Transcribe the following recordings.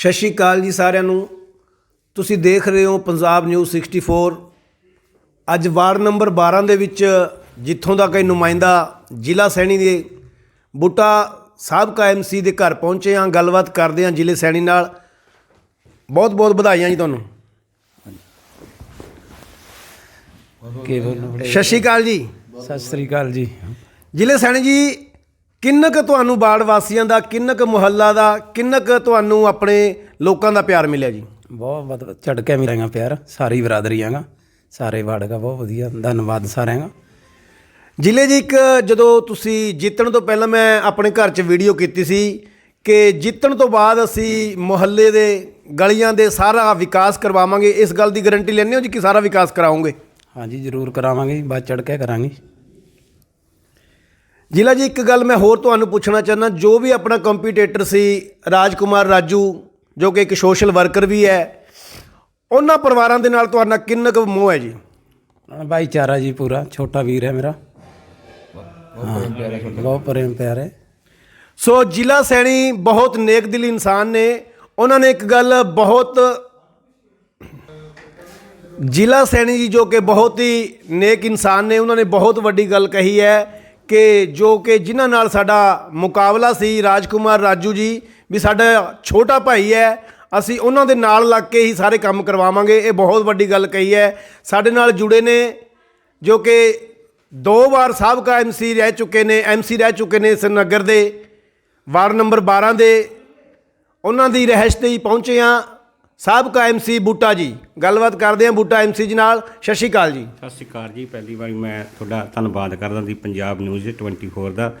ਸਤਿ ਸ਼੍ਰੀ ਅਕਾਲ ਜੀ ਸਾਰਿਆਂ ਨੂੰ। ਤੁਸੀਂ ਦੇਖ ਰਹੇ ਹੋ ਪੰਜਾਬ ਨਿਊਜ਼ 64 ਅੱਜ ਵਾਰਡ ਨੰਬਰ 12 ਦੇ ਵਿੱਚ ਜਿੱਥੋਂ ਦਾ ਕੋਈ ਨੁਮਾਇੰਦਾ ਜ਼ਿਲ੍ਹਾ ਸੈਣੀ ਦੇ ਬੂਟਾ ਸਾਬਕਾ ਐਮਸੀ ਦੇ ਘਰ ਪਹੁੰਚੇ ਹਾਂ। ਗੱਲਬਾਤ ਕਰਦੇ ਹਾਂ ਜ਼ਿਲ੍ਹੇ ਸੈਣੀ ਨਾਲ। ਬਹੁਤ ਬਹੁਤ ਵਧਾਈਆਂ ਜੀ ਤੁਹਾਨੂੰ। ਸਤਿ ਸ਼੍ਰੀ ਅਕਾਲ ਜੀ। ਸਤਿ ਸ੍ਰੀ ਅਕਾਲ ਜੀ। ਜ਼ਿਲ੍ਹੇ ਸੈਣੀ ਜੀ ਕਿੰਨਾ ਕੁ ਤੁਹਾਨੂੰ ਬਾੜ ਵਾਸੀਆਂ ਦਾ ਕਿੰਨਾ ਕੁ ਮੁਹੱਲਾ ਦਾ ਕਿੰਨਾ ਕੁ ਤੁਹਾਨੂੰ ਆਪਣੇ ਲੋਕਾਂ ਦਾ ਪਿਆਰ ਮਿਲਿਆ ਜੀ? ਬਹੁਤ ਬਹੁਤ ਝਟਕੇ ਮਿਲਾਂਗਾ ਪਿਆਰ ਸਾਰੀ ਬਰਾਦਰੀਆਂ ਦਾ ਸਾਰੇ ਵਾਰਡ ਦਾ ਬਹੁਤ ਵਧੀਆ ਧੰਨਵਾਦ ਸਾਰਿਆਂ ਦਾ। ਜ਼ਿਲ੍ਹੇ ਜੀ ਇੱਕ ਜਦੋਂ ਤੁਸੀਂ ਜਿੱਤਣ ਤੋਂ ਪਹਿਲਾਂ ਮੈਂ ਆਪਣੇ ਘਰ 'ਚ ਵੀਡੀਓ ਕੀਤੀ ਸੀ ਕਿ ਜਿੱਤਣ ਤੋਂ ਬਾਅਦ ਅਸੀਂ ਮੁਹੱਲੇ ਦੇ ਗਲੀਆਂ ਦੇ ਸਾਰਾ ਵਿਕਾਸ ਕਰਵਾਵਾਂਗੇ ਇਸ ਗੱਲ ਦੀ ਗਾਰੰਟੀ ਲੈਂਦੇ ਹੋ ਜੀ ਕਿ ਸਾਰਾ ਵਿਕਾਸ ਕਰਾਉਂਗੇ ਹਾਂਜੀ ਜ਼ਰੂਰ ਕਰਾਵਾਂਗੇ ਬਾਅਦ ਚੜ ਕੇ ਕਰਾਂਗੇ। ਜ਼ਿਲ੍ਹਾ ਜੀ ਇੱਕ ਗੱਲ ਮੈਂ ਹੋਰ ਤੁਹਾਨੂੰ ਪੁੱਛਣਾ ਚਾਹੁੰਦਾ ਜੋ ਵੀ ਆਪਣਾ ਕੰਪੀਟੀਟਰ ਸੀ ਰਾਜਕੁਮਾਰ ਰਾਜੂ ਜੋ ਕਿ ਇੱਕ ਸੋਸ਼ਲ ਵਰਕਰ ਵੀ ਹੈ ਉਹਨਾਂ ਪਰਿਵਾਰਾਂ ਦੇ ਨਾਲ ਤੁਹਾਡਾ ਕਿੰਨਾ ਕੁ ਮੋਹ ਹੈ ਜੀ? ਭਾਈਚਾਰਾ ਜੀ ਪੂਰਾ ਛੋਟਾ ਵੀਰ ਹੈ ਮੇਰਾ। ਬਹੁਤ ਪ੍ਰੇਮ ਪਿਆਰ ਹੈ ਸੋ ਜ਼ਿਲ੍ਹਾ ਸੈਣੀ ਬਹੁਤ ਨੇਕ ਦਿਲ ਇਨਸਾਨ ਨੇ। ਉਹਨਾਂ ਨੇ ਇੱਕ ਗੱਲ ਬਹੁਤ ਜ਼ਿਲ੍ਹਾ ਸੈਣੀ ਜੀ ਜੋ ਕਿ ਬਹੁਤ ਹੀ ਨੇਕ ਇਨਸਾਨ ਨੇ ਉਹਨਾਂ ਨੇ ਬਹੁਤ ਵੱਡੀ ਗੱਲ ਕਹੀ ਹੈ ਕਿ ਜੋ ਕਿ ਜਿਨ੍ਹਾਂ ਨਾਲ ਸਾਡਾ ਮੁਕਾਬਲਾ ਸੀ, ਰਾਜਕੁਮਾਰ ਰਾਜੂ ਜੀ, ਵੀ ਸਾਡਾ ਛੋਟਾ ਭਾਈ ਹੈ, ਅਸੀਂ ਉਹਨਾਂ ਦੇ ਨਾਲ ਲੱਗ ਕੇ ਹੀ ਸਾਰੇ ਕੰਮ ਕਰਵਾਵਾਂਗੇ। ਇਹ ਬਹੁਤ ਵੱਡੀ ਗੱਲ ਕਹੀ ਹੈ। ਸਾਡੇ ਨਾਲ ਜੁੜੇ ਨੇ ਜੋ ਕਿ ਦੋ ਵਾਰ ਸਾਬਕਾ ਐਮਸੀ ਰਹਿ ਚੁੱਕੇ ਨੇ ਐਮਸੀ ਰਹਿ ਚੁੱਕੇ ਨੇ ਇਸ ਦੇ, ਵਾਰਡ ਨੰਬਰ 12 ਦੇ। ਉਹਨਾਂ ਦੀ ਰਹਿਸ਼ ਤੇ ਹੀ ਪਹੁੰਚੇ ਹਾਂ। ਸਾਬਕਾ ਐਮਸੀ ਬੂਟਾ ਜੀ। ਗੱਲਬਾਤ ਕਰਦੇ ਹਾਂ ਬੂਟਾ ਐਮਸੀ ਜੀ ਨਾਲ। ਸਤਿ ਸ਼੍ਰੀ ਅਕਾਲ ਜੀ। ਸਤਿ ਸ਼੍ਰੀ ਅਕਾਲ ਜੀ। ਪਹਿਲੀ ਵਾਰੀ ਮੈਂ ਤੁਹਾਡਾ ਧੰਨਵਾਦ ਕਰਦਾ ਦੀ ਪੰਜਾਬ ਨਿਊਜ਼ 24 ਦਾ,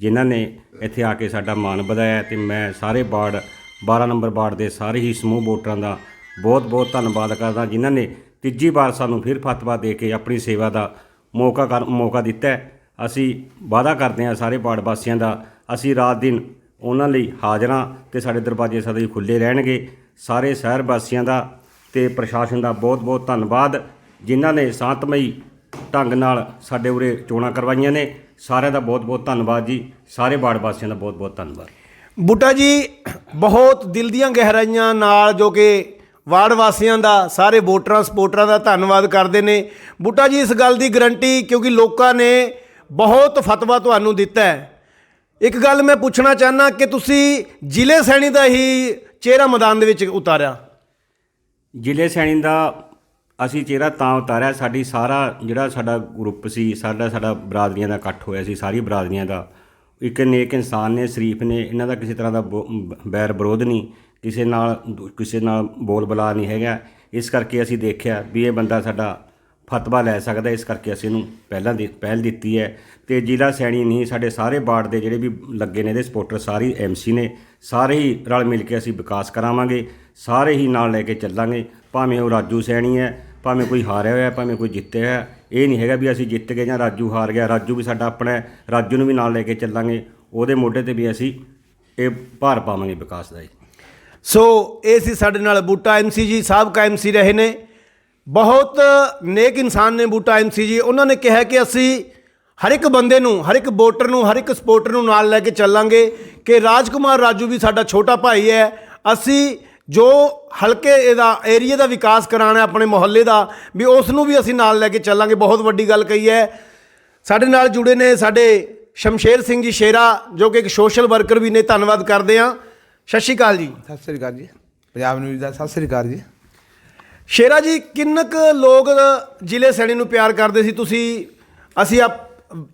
ਜਿਨ੍ਹਾਂ ਨੇ ਇੱਥੇ ਆ ਕੇ ਸਾਡਾ ਮਾਣ ਵਧਾਇਆ ਤੇ ਮੈਂ ਸਾਰੇ ਵਾਰਡ 12 ਨੰਬਰ ਵਾਰਡ ਦੇ ਸਾਰੇ ਹੀ ਸਮੂਹ ਵੋਟਰਾਂ ਦਾ ਬਹੁਤ-ਬਹੁਤ ਧੰਨਵਾਦ ਕਰਦਾ, ਜਿਨ੍ਹਾਂ ਨੇ ਤੀਜੀ ਵਾਰ ਸਾਨੂੰ ਫਿਰ ਫਤਵਾ ਦੇ ਕੇ ਆਪਣੀ ਸੇਵਾ ਦਾ ਮੌਕਾ ਕਰ, ਮੌਕਾ ਦਿੱਤਾ ਅਸੀਂ ਵਾਅਦਾ ਕਰਦੇ ਹਾਂ ਸਾਰੇ ਵਾਰਡ ਵਾਸੀਆਂ ਦਾ, ਅਸੀਂ ਰਾਤ ਦਿਨ ਉਹਨਾਂ ਲਈ ਹਾਜ਼ਰਾਂ ਤੇ ਸਾਡੇ ਦਰਵਾਜ਼ੇ ਸਦਾ ਹੀ ਖੁੱਲੇ ਰਹਿਣਗੇ। ਸਾਰੇ ਸ਼ਹਿਰ ਵਾਸੀਆਂ ਦਾ ਤੇ ਪ੍ਰਸ਼ਾਸਨ ਦਾ ਬਹੁਤ-ਬਹੁਤ ਧੰਨਵਾਦ, ਜਿਨ੍ਹਾਂ ਨੇ ਸ਼ਾਂਤਮਈ ਢੰਗ ਨਾਲ ਸਾਡੇ ਉਰੇ ਚੋਣਾਂ ਕਰਵਾਈਆਂ ਨੇ। ਸਾਰਿਆਂ ਦਾ ਬਹੁਤ-ਬਹੁਤ ਧੰਨਵਾਦ ਜੀ। ਸਾਰੇ ਵਾਰਡ ਵਾਸੀਆਂ ਦਾ ਬਹੁਤ-ਬਹੁਤ ਧੰਨਵਾਦ। ਬੂਟਾ ਜੀ, ਬਹੁਤ ਦਿਲ ਦੀਆਂ ਗਹਿਰਾਈਆਂ ਨਾਲ ਜੋ ਕਿ ਵਾਰਡ ਵਾਸੀਆਂ ਦਾ, ਸਾਰੇ ਵੋਟਰਾਂ ਸਪੋਰਟਰਾਂ ਦਾ ਧੰਨਵਾਦ ਕਰਦੇ ਨੇ। ਬੂਟਾ ਜੀ, ਇਸ ਗੱਲ ਦੀ ਗਰੰਟੀ ਕਿਉਂਕਿ ਲੋਕਾਂ ਨੇ ਬਹੁਤ ਫਤਵਾ ਤੁਹਾਨੂੰ ਦਿੱਤਾ ਹੈ। ਇੱਕ ਗੱਲ ਮੈਂ ਪੁੱਛਣਾ ਚਾਹਨਾ ਕਿ ਤੁਸੀਂ ਜ਼ਿਲ੍ਹੇ ਸੈਣੀ ਦਾ ਹੀ ਚਿਹਰਾ ਮੈਦਾਨ ਦੇ ਵਿੱਚ ਉਤਾਰਿਆ। ਜ਼ਿਲ੍ਹੇ ਸੈਣੀ ਦਾ ਅਸੀਂ ਚਿਹਰਾ ਤਾਂ ਉਤਾਰਿਆ, ਸਾਡੀ ਸਾਰਾ ਜਿਹੜਾ ਸਾਡਾ ਗਰੁੱਪ ਸੀ, ਸਾਡਾ ਸਾਡਾ ਬਰਾਦਰੀਆਂ ਦਾ ਇਕੱਠ ਹੋਇਆ ਸੀ, ਸਾਰੀ ਬਰਾਦਰੀਆਂ ਦਾ। ਇੱਕ ਨੇਕ ਇਨਸਾਨ ਨੇ, ਸ਼ਰੀਫ ਨੇ, ਇਹਨਾਂ ਦਾ ਕਿਸੇ ਤਰ੍ਹਾਂ ਦਾ ਬੋ- ਬੈਰ ਵਿਰੋਧ ਨਹੀਂ, ਕਿਸੇ ਨਾਲ ਦੂ- ਕਿਸੇ ਨਾਲ ਬੋਲ ਬਲਾ ਨਹੀਂ ਹੈਗਾ। ਇਸ ਕਰਕੇ ਅਸੀਂ ਦੇਖਿਆ ਵੀ ਇਹ ਬੰਦਾ ਸਾਡਾ ਫਤਵਾ ਲੈ ਸਕਦਾ ਇਸ ਕਰਕੇ ਅਸੀਂ ਇਹਨੂੰ ਪਹਿਲਾਂ ਦੀ ਪਹਿਲ ਦਿੱਤੀ ਹੈ ਤੇ ਜ਼ਿਲ੍ਹਾ ਸੈਣੀ ਨਹੀਂ, ਸਾਡੇ ਸਾਰੇ ਵਾਰਡ ਦੇ ਜਿਹੜੇ ਵੀ ਲੱਗੇ ਨੇ ਇਹਦੇ ਸਪੋਰਟਰ ਸਾਰੀ ਐਮਸੀ ਨੇ। ਸਾਰੇ ਹੀ ਰਲ ਮਿਲ ਕੇ ਅਸੀਂ ਵਿਕਾਸ ਕਰਾਵਾਂਗੇ। ਸਾਰੇ ਹੀ ਨਾਲ ਲੈ ਕੇ ਚੱਲਾਂਗੇ। ਭਾਵੇਂ ਉਹ ਰਾਜੂ ਸੈਣੀ ਹੈ, ਭਾਵੇਂ ਕੋਈ ਹਾਰਿਆ ਹੋਇਆ, ਭਾਵੇਂ ਕੋਈ ਜਿੱਤਿਆ ਹੈ ਇਹ ਨਹੀਂ ਹੈਗਾ ਵੀ ਅਸੀਂ ਜਿੱਤ ਗਏ ਜਾਂ ਰਾਜੂ ਹਾਰ ਗਿਆ। ਰਾਜੂ ਵੀ ਸਾਡਾ ਆਪਣਾ ਰਾਜੂ ਨੂੰ ਵੀ ਨਾਲ ਲੈ ਕੇ ਚੱਲਾਂਗੇ। ਉਹਦੇ ਮੋਢੇ ਤੇ ਵੀ ਅਸੀਂ ਇਹ ਭਾਰ ਪਾਵਾਂਗੇ ਵਿਕਾਸ ਦਾ ਸੋ, ਇਹ ਸੀ ਸਾਡੇ ਨਾਲ ਬੂਟਾ ਐਮਸੀ ਜੀ, ਸਾਬਕਾ ਐਮਸੀ ਰਹੇ ਨੇ। ਬਹੁਤ ਨੇਕ ਇਨਸਾਨ ਨੇ ਬੂਟਾ ਐਮਸੀ ਜੀ। ਉਹਨਾਂ ਨੇ ਕਿਹਾ ਕਿ ਅਸੀਂ ਹਰ ਇੱਕ ਬੰਦੇ ਨੂੰ, ਹਰ ਇੱਕ ਵੋਟਰ ਨੂੰ, ਹਰ ਇੱਕ ਸਪੋਰਟਰ ਨੂੰ ਨਾਲ ਲੈ ਕੇ ਚੱਲਾਂਗੇ ਕਿ ਰਾਜਕੁਮਾਰ ਰਾਜੂ ਵੀ ਸਾਡਾ ਛੋਟਾ ਭਾਈ ਹੈ। ਅਸੀਂ ਜੋ ਹਲਕੇ ਇਹਦਾ ਏਰੀਆ ਦਾ ਵਿਕਾਸ ਕਰਾਉਣਾ ਆਪਣੇ ਮੁਹੱਲੇ ਦਾ, ਵੀ ਉਸ ਨੂੰ ਵੀ ਅਸੀਂ ਨਾਲ ਲੈ ਕੇ ਚੱਲਾਂਗੇ। ਬਹੁਤ ਵੱਡੀ ਗੱਲ ਕਹੀ ਹੈ। ਸਾਡੇ ਨਾਲ ਜੁੜੇ ਨੇ ਸਾਡੇ ਸ਼ਮਸ਼ੇਰ ਸਿੰਘ ਜੀ ਸ਼ੇਰਾ, ਜੋ ਕਿ ਇੱਕ ਸੋਸ਼ਲ ਵਰਕਰ ਵੀ ਨੇ। ਧੰਨਵਾਦ ਕਰਦੇ ਹਾਂ। ਸਤਿ ਸ਼੍ਰੀ ਅਕਾਲ ਜੀ। ਸਤਿ ਸ੍ਰੀ ਅਕਾਲ ਜੀ। ਪੰਜਾਬ ਨਿਊਜ਼ ਦਾ ਸਤਿ ਸ੍ਰੀ ਅਕਾਲ ਜੀ। ਸ਼ੇਰਾ ਜੀ ਕਿੰਨਾ ਕੁ ਲੋਕ ਜ਼ਿਲ੍ਹੇ ਸੈਣੀ ਨੂੰ ਪਿਆਰ ਕਰਦੇ ਸੀ? ਤੁਸੀਂ ਅਸੀਂ ਆ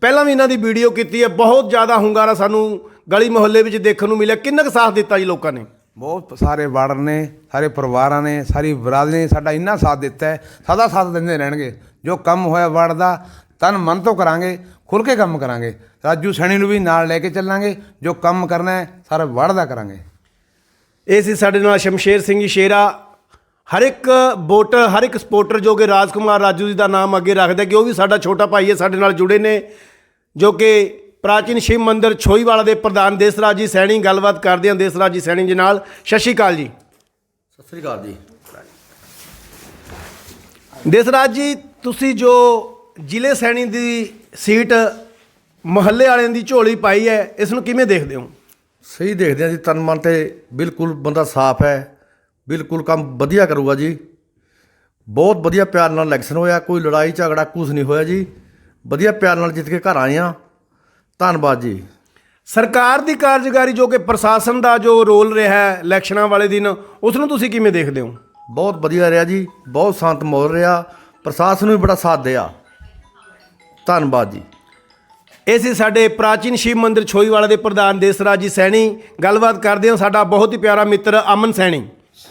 ਪਹਿਲਾਂ ਵੀ ਇਹਨਾਂ ਦੀ ਵੀਡੀਓ ਕੀਤੀ ਹੈ ਬਹੁਤ ਜ਼ਿਆਦਾ ਹੁੰਗਾਰਾ ਸਾਨੂੰ ਗਲੀ ਮੁਹੱਲੇ ਵਿੱਚ ਦੇਖਣ ਨੂੰ ਮਿਲਿਆ। ਕਿੰਨਾ ਕੁ ਸਾਥ ਦਿੱਤਾ ਜੀ ਲੋਕਾਂ ਨੇ? ਬਹੁਤ ਸਾਰੇ ਵਾਰਡ ਨੇ ਸਾਰੇ ਪਰਿਵਾਰਾਂ ਨੇ ਸਾਰੀ ਬਰਾਦਰੀ ਨੇ ਸਾਡਾ ਇੰਨਾ ਸਾਥ ਦਿੱਤਾ ਹੈ ਸਦਾ ਸਾਥ ਦਿੰਦੇ ਰਹਿਣਗੇ। ਜੋ ਕੰਮ ਹੋਇਆ ਵਾਰਡ ਦਾ ਤਨ ਮਨ ਤੋਂ ਕਰਾਂਗੇ ਖੁੱਲ ਕੇ ਕੰਮ ਕਰਾਂਗੇ। ਰਾਜੂ ਸੈਣੀ ਨੂੰ ਵੀ ਨਾਲ ਲੈ ਕੇ ਚੱਲਾਂਗੇ ਜੋ ਕੰਮ ਕਰਨਾ ਹੈ ਸਾਰਾ ਵਾਰਡ ਦਾ ਕਰਾਂਗੇ। ਇਹ ਸੀ ਸਾਡੇ ਨਾਲ ਸ਼ਮਸ਼ੇਰ ਸਿੰਘ ਜੀ ਸ਼ੇਰਾ। ਹਰ ਇੱਕ ਵੋਟਰ ਹਰ ਇੱਕ ਸਪੋਰਟਰ ਜੋ ਕਿ ਰਾਜਕੁਮਾਰ ਰਾਜੂ ਜੀ ਦਾ ਨਾਮ ਅੱਗੇ ਰੱਖਦਾ ਕਿ ਉਹ ਵੀ ਸਾਡਾ ਛੋਟਾ ਭਾਈ ਹੈ ਸਾਡੇ ਨਾਲ ਜੁੜੇ ਨੇ ਜੋ ਕਿ ਪ੍ਰਾਚੀਨ ਸ਼ਿਵ ਮੰਦਿਰ ਛੋਈਵਾਲਾ ਦੇ ਪ੍ਰਧਾਨ ਦੇਸਰਾਜ ਜੀ ਸੈਣੀ ਗੱਲਬਾਤ ਕਰਦੇ ਹਾਂ ਦੇਸਰਾਜ ਜੀ ਸੈਣੀ ਜੀ ਨਾਲ। ਸਤਿ ਸ਼੍ਰੀ ਅਕਾਲ ਜੀ। ਸਤਿ ਸ੍ਰੀ ਅਕਾਲ ਜੀ। ਦੇਸਰਾਜ ਜੀ ਤੁਸੀਂ ਜੋ ਜ਼ਿਲ੍ਹੇ ਸੈਣੀ ਦੀ ਸੀਟ ਮੁਹੱਲੇ ਵਾਲਿਆਂ ਦੀ ਝੋਲੀ ਪਾਈ ਹੈ ਇਸ ਨੂੰ ਕਿਵੇਂ ਦੇਖਦੇ ਹੋ? ਸਹੀ ਦੇਖਦੇ ਆ ਜੀ ਤਨ ਮਨ ਤੇ ਬਿਲਕੁਲ ਬੰਦਾ ਸਾਫ਼ ਹੈ। ਬਿਲਕੁਲ ਕੰਮ ਵਧੀਆ ਕਰੂਗਾ ਜੀ। ਬਹੁਤ ਵਧੀਆ ਪਿਆਰ ਨਾਲ ਇਲੈਕਸ਼ਨ ਹੋਇਆ ਕੋਈ ਲੜਾਈ ਝਗੜਾ ਕੁਝ ਨਹੀਂ ਹੋਇਆ ਜੀ। ਵਧੀਆ ਪਿਆਰ ਨਾਲ ਜਿੱਤ ਕੇ ਘਰ ਆਏ ਆ ਧੰਨਵਾਦ ਜੀ। ਸਰਕਾਰ ਦੀ ਕਾਰਜਕਾਰੀ ਜੋ ਕਿ ਪ੍ਰਸ਼ਾਸਨ ਦਾ ਜੋ ਰੋਲ ਰਿਹਾ ਹੈ ਇਲੈਕਸ਼ਨਾਂ ਵਾਲੇ ਦਿਨ ਉਸ ਨੂੰ ਤੁਸੀਂ ਕਿਵੇਂ ਦੇਖਦੇ ਹੋ? ਬਹੁਤ ਵਧੀਆ ਰਿਹਾ ਜੀ ਬਹੁਤ ਸ਼ਾਂਤ ਮਾਹੌਲ ਰਿਹਾ। ਪ੍ਰਸ਼ਾਸਨ ਨੂੰ ਵੀ ਬੜਾ ਸਾਥ ਦਿਆ। ਧੰਨਵਾਦ ਜੀ। ਇਹ ਸੀ ਸਾਡੇ ਪ੍ਰਾਚੀਨ ਸ਼ਿਵ ਮੰਦਿਰ ਛੋਈਵਾਲਾ ਦੇ ਪ੍ਰਧਾਨ ਦੇਸਰਾਜ ਜੀ ਸੈਣੀ। ਗੱਲਬਾਤ ਕਰਦੇ ਹਾਂ ਸਾਡਾ ਬਹੁਤ ਹੀ ਪਿਆਰਾ ਮਿੱਤਰ ਅਮਨ ਸੈਣੀ।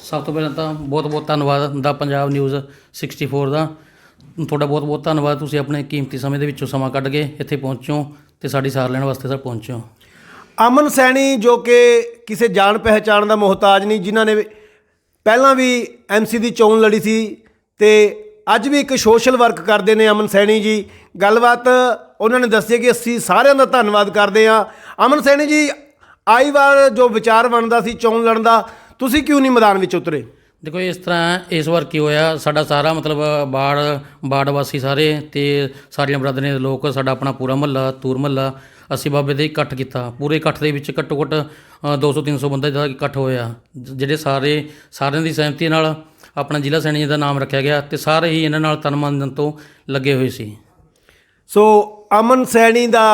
ਸਭ ਤੋਂ ਪਹਿਲਾਂ ਤਾਂ ਬਹੁਤ ਬਹੁਤ ਧੰਨਵਾਦ ਦਾ ਪੰਜਾਬ ਨਿਊਜ਼ 64 ਦਾ। ਤੁਹਾਡਾ ਬਹੁਤ ਬਹੁਤ ਧੰਨਵਾਦ। ਤੁਸੀਂ ਆਪਣੇ ਕੀਮਤੀ ਸਮੇਂ ਦੇ ਵਿੱਚੋਂ ਸਮਾਂ ਕੱਢ ਕੇ ਇੱਥੇ ਪਹੁੰਚੋ ਤੇ ਸਾਡੀ ਸਾਰ ਲੈਣ ਵਾਸਤੇ ਸਰ ਪਹੁੰਚੋ ਅਮਨ ਸੈਣੀ ਜੋ ਕਿ ਕਿਸੇ ਜਾਣ ਪਹਿਚਾਣ ਦਾ ਮੁਹਤਾਜ ਨਹੀਂ, ਜਿਨ੍ਹਾਂ ਨੇ ਪਹਿਲਾਂ ਵੀ ਐਮਸੀ ਦੀ ਚੋਣ ਲੜੀ ਸੀ ਤੇ ਅੱਜ ਵੀ ਇੱਕ ਸੋਸ਼ਲ ਵਰਕ ਕਰਦੇ ਨੇ ਅਮਨ ਸੈਣੀ ਜੀ। ਗੱਲਬਾਤ ਉਹਨਾਂ ਨੇ ਦੱਸਿਆ ਕਿ ਅਸੀਂ ਸਾਰਿਆਂ ਦਾ ਧੰਨਵਾਦ ਕਰਦੇ ਹਾਂ। ਅਮਨ ਸੈਣੀ ਜੀ, ਆਈ ਵਾਰ ਜੋ ਵਿਚਾਰ ਬਣਦਾ ਸੀ ਚੋਣ ਲੜਨ ਦਾ ਤੁਸੀਂ ਕਿਉਂ ਨਹੀਂ ਮੈਦਾਨ ਵਿੱਚ ਉਤਰੇ? ਦੇਖੋ ਇਸ ਤਰ੍ਹਾਂ ਇਸ ਵਾਰ ਕੀ ਹੋਇਆ ਸਾਡਾ ਸਾਰਾ ਮਤਲਬ ਬਾੜ ਬਾੜ ਵਾਸੀ ਸਾਰੇ ਤੇ ਸਾਰੀਆਂ ਬਰਾਦਰੀਆਂ ਦੇ ਲੋਕ ਸਾਡਾ ਆਪਣਾ ਪੂਰਾ ਮਹੱਲਾ ਤੂਰ ਮਹੱਲਾ ਅਸੀਂ ਬਾਬੇ ਦੇ ਇਕੱਠ ਕੀਤਾ। ਪੂਰੇ ਇਕੱਠ ਦੇ ਵਿੱਚ ਘੱਟੋ ਘੱਟ 200 300 ਬੰਦੇ ਦਾ ਇਕੱਠ ਹੋਇਆ। ਜਿਹੜੇ ਸਾਰੇ ਸਾਰਿਆਂ ਦੀ ਸਹਿਮਤੀ ਨਾਲ ਆਪਣਾ ਜ਼ਿਲ੍ਹਾ ਸੈਣੀ ਦਾ ਨਾਮ ਰੱਖਿਆ ਗਿਆ ਤੇ ਸਾਰੇ ਹੀ ਇਹਨਾਂ ਨਾਲ ਤਨ ਮਨ ਧਨ ਤੋਂ ਲੱਗੇ ਹੋਏ ਸੀ। ਸੋ ਅਮਨ ਸੈਣੀ ਦਾ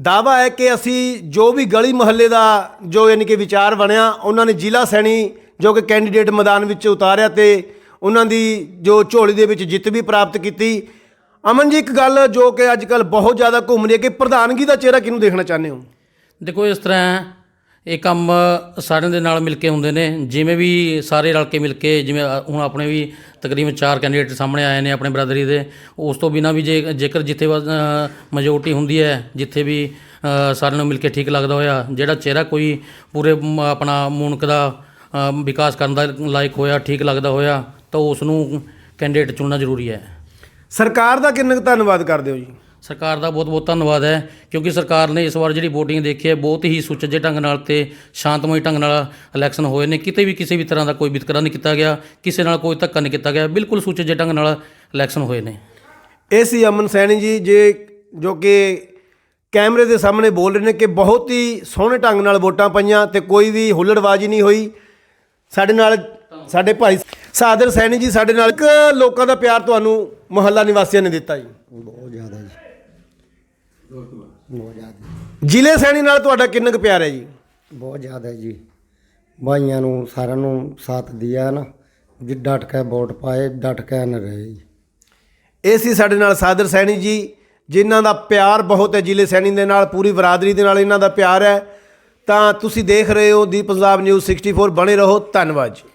ਦਾਵਾ ਹੈ ਕਿ ਅਸੀਂ ਜੋ ਵੀ ਗਲੀ ਮੁਹੱਲੇ ਦਾ ਜੋ ਯਾਨੀ ਕਿ ਵਿਚਾਰ ਬਣਿਆ, ਉਹਨਾਂ ਨੇ ਜ਼ਿਲ੍ਹਾ ਸੈਣੀ ਜੋ ਕਿ ਕੈਂਡੀਡੇਟ ਮੈਦਾਨ ਵਿੱਚ ਉਤਾਰਿਆ ਤੇ ਉਹਨਾਂ ਦੀ ਜੋ ਝੋਲੀ ਦੇ ਵਿੱਚ ਜਿੱਤ ਵੀ ਪ੍ਰਾਪਤ ਕੀਤੀ। ਅਮਨ ਜੀ, ਇੱਕ ਗੱਲ ਜੋ ਕਿ ਅੱਜ ਕੱਲ ਬਹੁਤ ਜ਼ਿਆਦਾ ਘੁੰਮ ਰਹੀ ਹੈ ਕਿ ਪ੍ਰਧਾਨਗੀ ਦਾ ਚਿਹਰਾ ਕਿਹਨੂੰ ਦੇਖਣਾ ਚਾਹੁੰਦੇ ਹੋ? ਦੇਖੋ, ਇਸ ਤਰ੍ਹਾਂ ਇਹ ਕੰਮ ਸਾਰਿਆਂ ਦੇ ਨਾਲ ਮਿਲ ਕੇ ਹੁੰਦੇ ਨੇ। ਜਿਵੇਂ ਵੀ ਸਾਰੇ ਰਲ ਕੇ ਮਿਲ ਕੇ ਜਿਵੇਂ ਹੁਣ ਆਪਣੇ ਵੀ ਤਕਰੀਬਨ ਚਾਰ ਕੈਂਡੀਡੇਟ ਸਾਹਮਣੇ ਆਏ ਨੇ ਆਪਣੇ ਬਰਾਦਰੀ ਦੇ। ਉਸ ਤੋਂ ਬਿਨਾਂ ਵੀ ਜੇ, ਜੇਕਰ ਜਿੱਥੇ ਮੈਜੋਰਟੀ ਹੁੰਦੀ ਹੈ, ਜਿੱਥੇ ਵੀ ਸਾਰਿਆਂ ਨੂੰ ਮਿਲ ਕੇ ਠੀਕ ਲੱਗਦਾ ਹੋਇਆ, ਜਿਹੜਾ ਚਿਹਰਾ ਕੋਈ ਪੂਰੇ ਆਪਣਾ ਮੁਣਕ ਦਾ ਵਿਕਾਸ ਕਰਨ ਦਾ ਲਾਇਕ ਹੋਇਆ, ਠੀਕ ਲੱਗਦਾ ਹੋਇਆ, ਤਾਂ ਉਸ ਨੂੰ ਕੈਂਡੀਡੇਟ ਚੁਣਨਾ ਜ਼ਰੂਰੀ ਹੈ। ਸਰਕਾਰ ਦਾ ਕਿੰਨਾ ਕੁ ਧੰਨਵਾਦ ਕਰਦੇ ਹੋ ਜੀ? ਸਰਕਾਰ ਦਾ ਬਹੁਤ ਬਹੁਤ ਧੰਨਵਾਦ ਹੈ ਕਿਉਂਕਿ ਸਰਕਾਰ ਨੇ ਇਸ ਵਾਰ ਜਿਹੜੀ VOTING ਦੇਖੀ ਹੈ ਬਹੁਤ ਹੀ ਸੁਚੱਜੇ ਢੰਗ ਨਾਲ ਤੇ ਸ਼ਾਂਤਮਈ ਢੰਗ ਨਾਲ ਇਲੈਕਸ਼ਨ ਹੋਏ ਨੇ। ਕਿਤੇ ਵੀ ਕਿਸੇ ਵੀ ਤਰ੍ਹਾਂ ਦਾ ਕੋਈ ਵਿਤਕਰਾ ਨਹੀਂ ਕੀਤਾ ਗਿਆ ਕਿਸੇ ਨਾਲ ਕੋਈ ਧੱਕਾ ਨਹੀਂ ਕੀਤਾ ਗਿਆ ਬਿਲਕੁਲ ਸੁਚੱਜੇ ਢੰਗ ਨਾਲ ਇਲੈਕਸ਼ਨ ਹੋਏ ਨੇ। ਇਹ ਸੀ ਅਮਨ ਸੈਣੀ ਜੀ ਜੇ ਜੋ ਕਿ ਕੈਮਰੇ ਦੇ ਸਾਹਮਣੇ ਬੋਲ ਰਹੇ ਨੇ ਕਿ ਬਹੁਤ ਹੀ ਸੋਹਣੇ ਢੰਗ ਨਾਲ ਵੋਟਾਂ ਪਈਆਂ ਤੇ ਕੋਈ ਵੀ ਹੁੱਲੜਬਾਜ਼ੀ ਨਹੀਂ ਹੋਈ। ਸਾਡੇ ਨਾਲ ਸਾਡੇ ਭਾਈ ਸਾਦਰ ਸੈਣੀ ਜੀ ਸਾਡੇ ਨਾਲ ਇੱਕ ਲੋਕਾਂ ਦਾ ਪਿਆਰ ਤੁਹਾਨੂੰ ਮੁਹੱਲਾ ਨਿਵਾਸੀਆਂ ਨੇ ਦਿੱਤਾ ਜੀ। ਬਹੁਤ ਜ਼ਿਆਦਾ ਜੀ। ਬਹੁਤ ਜ਼ਿਆਦਾ ਜ਼ਿਲ੍ਹੇ ਸੈਣੀ ਨਾਲ ਤੁਹਾਡਾ ਕਿੰਨਾ ਕੁ ਪਿਆਰ ਹੈ ਜੀ? ਬਹੁਤ ਜ਼ਿਆਦਾ ਜੀ। ਭਾਈਆਂ ਨੂੰ ਸਾਰਿਆਂ ਨੂੰ ਸਾਥ ਦਿਆ ਨਾ। ਜਿ ਡਟ ਕੇ ਵੋਟ ਪਾਏ ਡਟ ਕੇ ਨ ਰਹੇ ਜੀ। ਇਹ ਸੀ ਸਾਡੇ ਨਾਲ ਸਾਦਰ ਸੈਣੀ ਜੀ ਜਿਨ੍ਹਾਂ ਦਾ ਪਿਆਰ ਬਹੁਤ ਹੈ ਜ਼ਿਲ੍ਹੇ ਸੈਣੀ ਦੇ ਨਾਲ ਪੂਰੀ ਬਰਾਦਰੀ ਦੇ ਨਾਲ ਇਹਨਾਂ ਦਾ ਪਿਆਰ ਹੈ। ਤਾਂ ਤੁਸੀਂ ਦੇਖ ਰਹੇ ਹੋ ਦੀ ਪੰਜਾਬ ਨਿਊਜ਼ 64 ਬਣੇ ਰਹੋ ਧੰਨਵਾਦ ਜੀ।